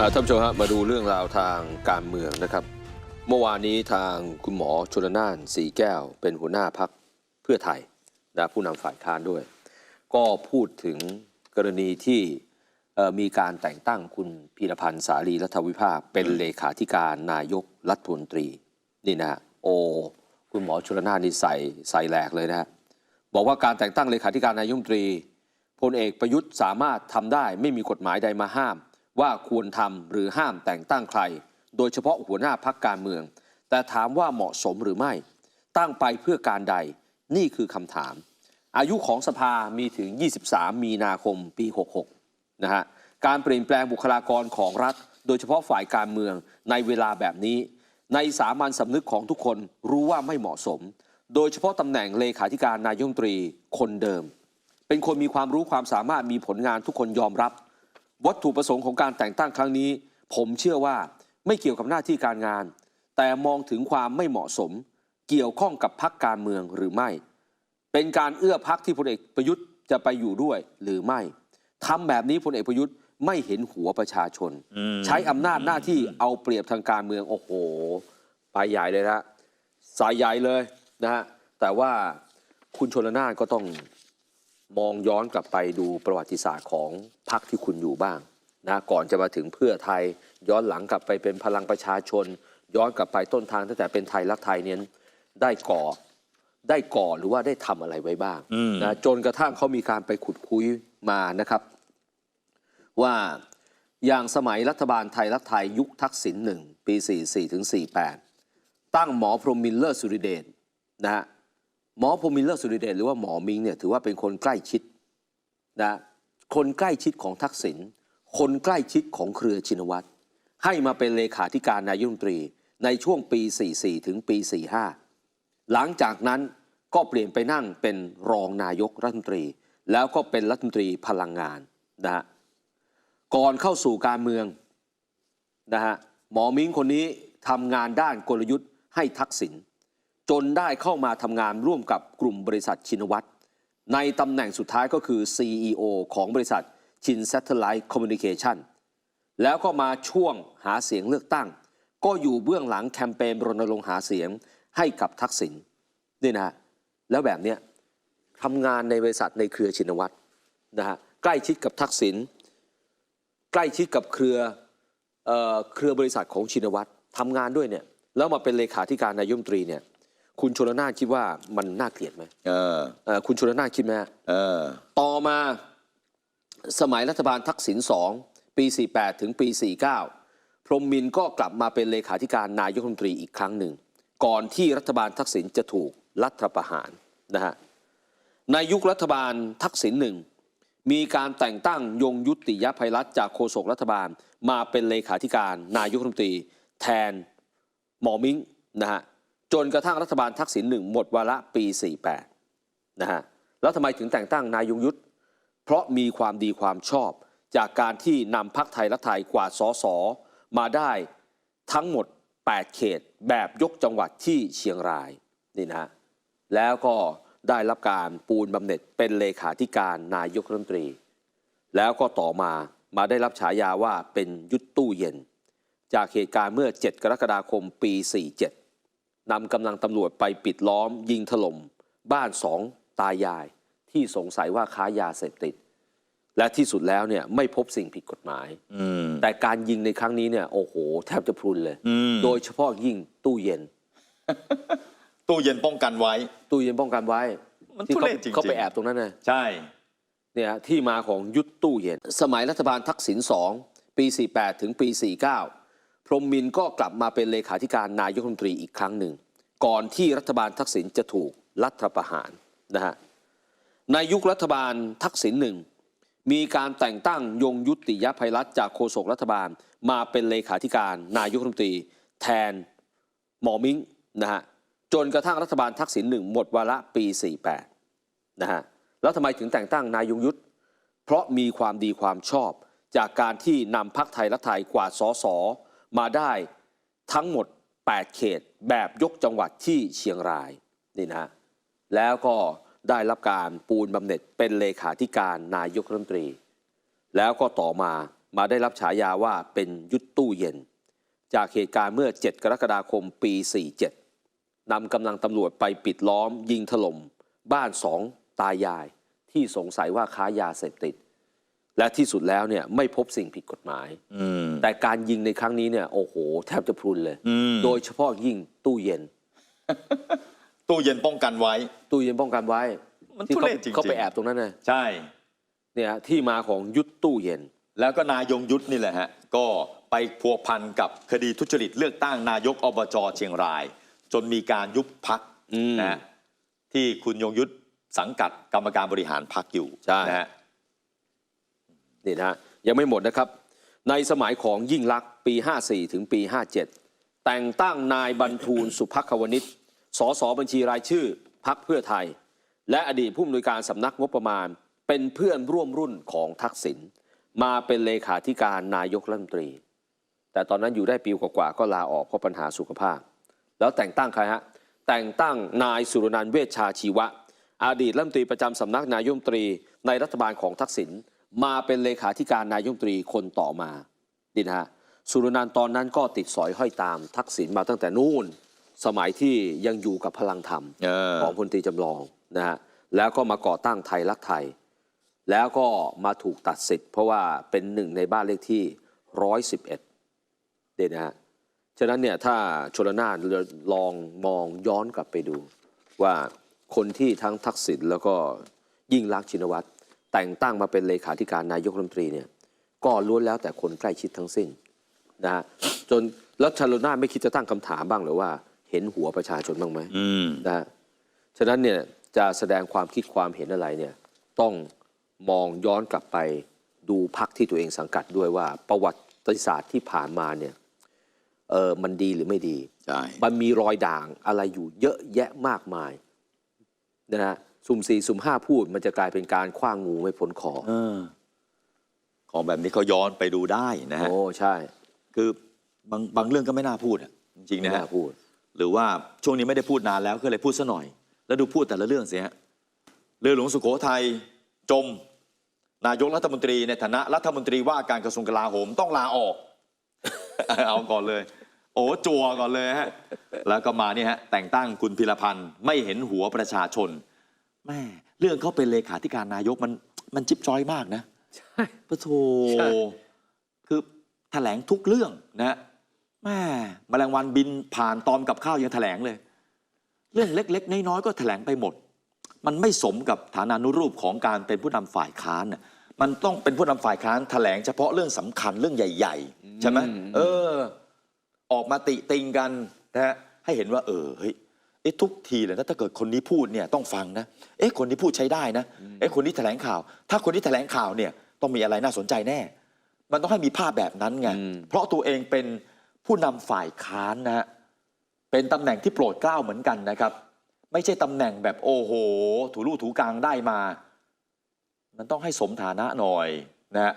ท่านผู้ชมครับมาดูเรื่องราวทางการเมืองนะครับ เมื่อวานนี้ทางคุณหมอชลนานสีแก้ว เป็นหัวหน้าพักเพื่อไทยนะผู้นำฝ่ายค้านด้วย ก็พูดถึงกรณีที่มีการแต่งตั้งคุณพีรพันธ์สารีรัฐวิภาคเป็นเลขาธิการนายกรัฐมนตรีนี่นะฮะโอคุณหมอชลนานนี่ใส่ใส่แหลกเลยนะฮะบอกว่าการแต่งตั้งเลขาธิการนายกรัฐมนตรีพลเอกประยุทธ์สามารถทำได้ไม่มีกฎหมายใดมาห้าม ว่าควรทำหรือห้ามแต่งตั้งใคร โดยเฉพาะหัวหน้าพักการเมือง แต่ถามว่าเหมาะสมหรือไม่ ตั้งไปเพื่อการใด นี่คือคำถาม อายุของสภามีถึง 23 มีนาคมปี 66 นะฮะ การเปลี่ยนแปลงบุคลากรของรัฐ โดยเฉพาะฝ่ายการเมืองในเวลาแบบนี้ ในสามัญสำนึกของทุกคนรู้ว่าไม่เหมาะสม โดยเฉพาะตำแหน่งเลขาธิการนายกรัฐมนตรีคนเดิม เป็นคนมีความรู้ความสามารถมีผลงานทุกคนยอมรับ วัตถุประสงค์ของการแต่งตั้งครั้งนี้ ผมเชื่อว่าไม่เกี่ยวกับหน้าที่การงาน แต่มองถึงความไม่เหมาะสม เกี่ยวข้องกับพักการเมืองหรือไม่ เป็นการเอื้อพักที่พลเอกประยุทธ์จะไปอยู่ด้วยหรือไม่ทำแบบนี้พลเอกประยุทธ์ไม่เห็นหัวประชาชนอืมใช้อำนาจหน้าที่เอาเปรียบทางการเมืองโอ้โหไปใหญ่เลยนะสายใหญ่เลยนะฮะแต่ว่าคุณชนละนานก็ต้อง มองย้อนกลับไปดูประวัติศาสตร์ของพรรคที่คุณอยู่บ้างนะก่อนจะมาถึงเพื่อไทยย้อนหลังกลับไปเป็นพลังประชาชน ย้อนกลับไปต้นทางตั้งแต่เป็นไทยรักไทยเนี่ยได้ก่อได้ก่อหรือว่าได้ทำอะไรไว้บ้างอืมนะจนกระทั่งเขามีการไปขุดคุยมานะครับ ว่าอย่างสมัยรัฐบาลไทยรักไทยยุคทักษิณหนึ่งปี 44ถึง48 ตั้งหมอพรหมมินเลอร์สุริเดชนะฮะ หมอพรมินเลอร์สุริเดชหรือว่าหมอมิงเนี่ยถือว่าเป็นคนใกล้ชิดนะคนใกล้ชิดของทักษิณคนใกล้ชิดของเครือชินวัตรให้มาเป็นเลขาธิการนายกรัฐมนตรี ในช่วงปี 44 ถึงปี 45 หลังจากนั้นก็เปลี่ยนไปนั่งเป็นรองนายกรัฐมนตรี แล้วก็เป็นรัฐมนตรีพลังงานนะฮะก่อนเข้าสู่การเมืองนะฮะหมอมิงคนนี้ทำงานด้านกลยุทธ์ให้ทักษิณ จนได้เข้ามาทำงานร่วมกับกลุ่มบริษัทชินวัตรในตำแหน่งสุดท้ายก็คือ CEO ของบริษัทชิน Satellite Communication แล้วก็มาช่วงหาเสียงเลือกตั้ง ก็อยู่เบื้องหลังแคมเปญรณรงค์หาเสียงให้กับทักษิณนี่นะฮะแล้วแบบเนี้ยทำงานในบริษัทในเครือชินวัตรนะฮะใกล้ชิดกับทักษิณใกล้ชิดกับเครือเอ่อเครือบริษัทของชินวัตรทำงานด้วยเนี่ยแล้วมาเป็นเลขาธิการนายกรัฐมตรีเนี่ย คุณชลนานคิดว่ามันน่าเกลียดไหมเออเอ่อคุณชลนานคิดไหมฮะเออ ต่อมาสมัยรัฐบาลทักษิณสองปี 48 ถึงปี 49 พรหมมินทร์ก็กลับมาเป็นเลขาธิการนายกรัฐมนตรีอีกครั้งหนึ่ง ก่อนที่รัฐบาลทักษิณจะถูกรัฐประหารนะฮะในยุครัฐบาลทักษิณหนึ่ง มีการแต่งตั้งยงยุติยภัยรัฐจากโฆษกรัฐบาลมาเป็นเลขาธิการนายกรัฐมนตรี แทนหมอมิงนะฮะ จนกระทั่งรัฐบาลทักษิณหนึ่งหมดวาระปี 48 นะฮะ แล้วทำไมถึงแต่งตั้งนายยงยุทธ เพราะมีความดีความชอบ จากการที่นำพักไทยรักไทยกวาดสอสอมาได้ทั้งหมด 8 เขตแบบยกจังหวัดที่เชียงรายนี่นะฮะแล้วก็ได้รับการปูนบำเหน็จเป็นเลขาธิการนายกรัฐมนตรี แล้วก็ต่อมามาได้รับฉายาว่าเป็นยุทธตู้เย็น จากเหตุการณ์เมื่อ 7 กรกฎาคมปี 47 นำกำลังตำรวจไปปิดล้อม ยิงถล่ม บ้านสองตายาย ที่สงสัยว่าค้ายาเสพติด และที่สุดแล้วเนี่ยไม่พบสิ่งผิดกฎหมายอืมแต่การยิงในครั้งนี้เนี่ยโอ้โห แทบจะพรุนเลยอืมโดยเฉพาะยิ่งตู้เย็น ตู้เย็นป้องกันไว้ ตู้เย็นป้องกันไว้มันที่ทุเขาเรศจริงๆเขาไปแอบตรงนั้นนะใช่เนี่ยที่มาของยุทธตู้เย็น สมัยรัฐบาลทักษิณสองปี 48 ถึงปี 49 พรหมมินทร์ก็กลับมาเป็นเลขาธิการนายกรัฐมนตรีอีกครั้งหนึ่ง ก่อนที่รัฐบาลทักษิณจะถูกรัฐประหารนะฮะในยุครัฐบาลทักษิณหนึ่งมีการแต่งตั้งยงยุติยภัยรัฐจากโฆษกรัฐบาลมาเป็นเลขาธิการ นายกรัฐมนตรี แทนหมอมิงนะฮะจนกระทั่งรัฐบาลทักษิณหนึ่งหมดวาระปี 48นะฮะแล้วทำไมถึงแต่งตั้งนายยงยุทธเพราะมีความดีความชอบจากการที่นำพักไทยรักไทยกวาดสอสอมาได้ทั้งหมด 8 เขตแบบยกจังหวัดที่เชียงรายนี่นะ แล้วก็ได้รับการปูนบำเหน็จเป็นเลขาธิการนายกรัฐมนตรี แล้วก็ต่อมามาได้รับฉายาว่าเป็นยุทธตู้เย็น จากเหตุการณ์เมื่อ 7 กรกฎาคมปี 47นำกำลังตำรวจไปปิดล้อมยิงถล่มบ้านสองตายายที่สงสัยว่าค้ายาเสพติด และที่สุดแล้วเนี่ยไม่พบสิ่งผิดกฎหมายอืมแต่การยิงในครั้งนี้เนี่ยโอ้โห แทบจะพรุนเลยอืมโดยเฉพาะยิ่งตู้เย็น ตู้เย็นป้องกันไว้ ตู้เย็นป้องกันไว้ มันที่ทุเขาเรศจริงๆเขาไปแอบตรงนั้นนะใช่ เนี่ยที่มาของยุทธตู้เย็น แล้วก็นายงยุทธนี่แหละฮะ ก็ไปพัวพันกับคดีทุจริตเลือกตั้งนายกอบจเชียงราย จนมีการยุบพักอืมนะฮะที่คุณยงยุทธสังกัดกรรมการบริหารพักอยู่ใช่นะฮะ นี่นะฮะยังไม่หมดนะครับ ในสมัยของยิ่งลักษณ์ปี 54 ถึงปี 57 แต่งตั้งนายบรรทูลสุภักควนิชสสบัญชีรายชื่อพักเพื่อไทย และอดีตผู้อำนวยการสำนักงบประมาณ เป็นเพื่อนร่วมรุ่นของทักษิณมาเป็นเลขาธิการนายกรัฐมนตรี แต่ตอนนั้นอยู่ได้ปีกว่าๆก็ลาออกเพราะปัญหาสุขภาพ แล้วแต่งตั้งใครฮะแต่งตั้งนายสุรนันท์เวชชาชีวะ อดีตรัฐมนตรีประจำสำนักนายกรัฐมนตรีในรัฐบาลของทักษิณ มาเป็นเลขาธิการนายกรัฐมนตรีคนต่อมานี่นะฮะสุรนันท์ตอนนั้นก็ติดสอยห้อยตามทักษิณมาตั้งแต่นู่น สมัยที่ยังอยู่กับพลังธรรมเออของพลตรีจำลองนะฮะแล้วก็มาก่อตั้งไทยรักไทย แล้วก็มาถูกตัดสิทธิ์เพราะว่าเป็นหนึ่งในบ้านเลขที่ร้อยสิบเอ็ดเดนะฮะฉะนั้นเนี่ยถ้าชลนานลองมองย้อนกลับไปดู ว่าคนที่ทั้งทักษิณแล้วก็ยิ่งรักษณ์ชินวัตร แต่งตั้งมาเป็นเลขาธิการนายกรัฐมนตรีเนี่ยก็ล้วนแล้วแต่คนใกล้ชิดทั้งสิ้นนะฮะจนแล้วชลนานไม่คิดจะตั้งคำถามบ้างเหรือว่า เห็นหัวประชาชนบ้างไหมอืมนะฮะฉะนั้นเนี่ยจะแสดงความคิดความเห็นอะไรเนี่ยต้องมองย้อนกลับไปดูพักที่ตัวเองสังกัดด้วยว่า ประวัติศาสตร์ที่ผ่านมาเนี่ยเออมันดีหรือไม่ดีใช่มันมีรอยด่างอะไรอยู่เยอะแยะมากมายนะฮะ สุ่มสี่สุ่มห้าพูด มันจะกลายเป็นการคว้างงูไม่พ้นคอเออของแบบนี้เขาย้อนไปดูได้นะฮะโอ้ใช่คือบางบางเรื่องก็ไม่น่าพูดอะจริงๆไม่นะฮะ น่าพูด หรือว่าช่วงนี้ไม่ได้พูดนานแล้วก็เลยพูดซะหน่อย แล้วดูพูดแต่ละเรื่องสิฮะเรือหลวงสุโขทัยจม นายกรัฐมนตรีในฐานะรัฐมนตรีว่าการกระทรวงกลาโหมต้องลาออก เอาก่อนเลย โอ้จัวก่อนเลยฮะแล้วก็มาเนี่ยฮะแต่งตั้งคุณพิรพันธ์ไม่เห็นหัวประชาชน แม่เรื่องเขาเป็นเลขาธิการนายกมันมันจิ๊บจอยมากนะใช่ปะโถใช่ คือแถลงทุกเรื่องนะฮะแม่แมลงวันบินผ่านตอมกับข้าวยังแถลงเลย เรื่องเล็ก ๆ น้อยๆก็แถลงไปหมด มันไม่สมกับฐานานุรูปของการเป็นผู้นำฝ่ายค้านน่ะมันต้องเป็นผู้นำฝ่ายค้านแถลงเฉพาะเรื่องสำคัญเรื่องใหญ่ ๆ ใช่ไหมเออ ออกมาติติงกันนะฮะให้เห็นว่า เออเฮ้ย เอ๊ะทุกทีเลยนะถ้าเกิดคนนี้พูดเนี่ยต้องฟังนะ เอ๊ะคนนี้พูดใช้ได้นะ เอ๊ะคนนี้แถลงข่าว ถ้าคนนี้แถลงข่าวเนี่ยต้องมีอะไรน่าสนใจแน่ มันต้องให้มีภาพแบบนั้นไงอืมเพราะตัวเองเป็นผู้นำฝ่ายค้านนะฮะเป็นตำแหน่งที่โปรดเกล้าเหมือนกันนะครับ ไม่ใช่ตำแหน่งแบบโอ้โห ถูลู่ถูกลางได้มา มันต้องให้สมฐานะหน่อยนะฮะ